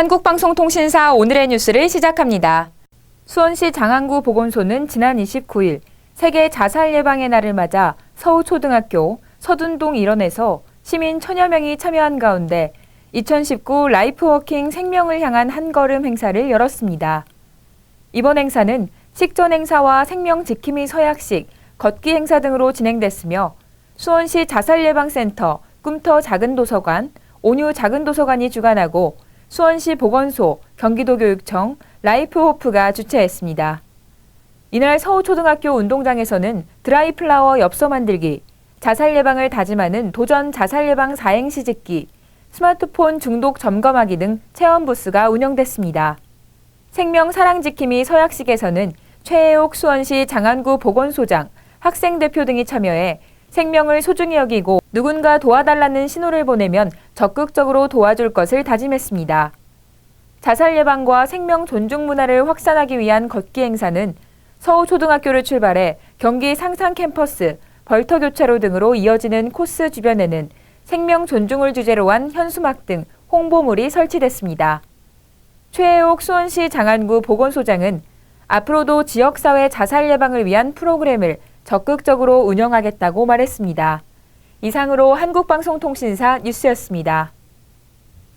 한국방송통신사 오늘의 뉴스를 시작합니다. 수원시 장안구 보건소는 지난 29일 세계 자살 예방의 날을 맞아 서우초등학교 서둔동 일원에서 시민 천여 명이 참여한 가운데 2019 라이프워킹 생명을 향한 한 걸음 행사를 열었습니다. 이번 행사는 식전 행사와 생명 지킴이 서약식, 걷기 행사 등으로 진행됐으며 수원시 자살예방센터, 꿈터 작은 도서관, 온유 작은 도서관이 주관하고 수원시 보건소, 경기도교육청, 라이프호프가 주최했습니다. 이날 서우초등학교 운동장에서는 드라이플라워 엽서 만들기, 자살 예방을 다짐하는 도전 자살 예방 사행시 짓기, 스마트폰 중독 점검하기 등 체험 부스가 운영됐습니다. 생명 사랑 지킴이 서약식에서는 최혜옥 수원시 장안구 보건소장, 학생 대표 등이 참여해 생명을 소중히 여기고 누군가 도와달라는 신호를 보내면 적극적으로 도와줄 것을 다짐했습니다. 자살 예방과 생명 존중 문화를 확산하기 위한 걷기 행사는 서우초등학교를 출발해 경기 상상 캠퍼스, 벌터교차로 등으로 이어지는 코스 주변에는 생명 존중을 주제로 한 현수막 등 홍보물이 설치됐습니다. 최혜옥 수원시 장안구 보건소장은 앞으로도 지역사회 자살 예방을 위한 프로그램을 적극적으로 운영하겠다고 말했습니다. 이상으로 한국방송통신사 뉴스였습니다.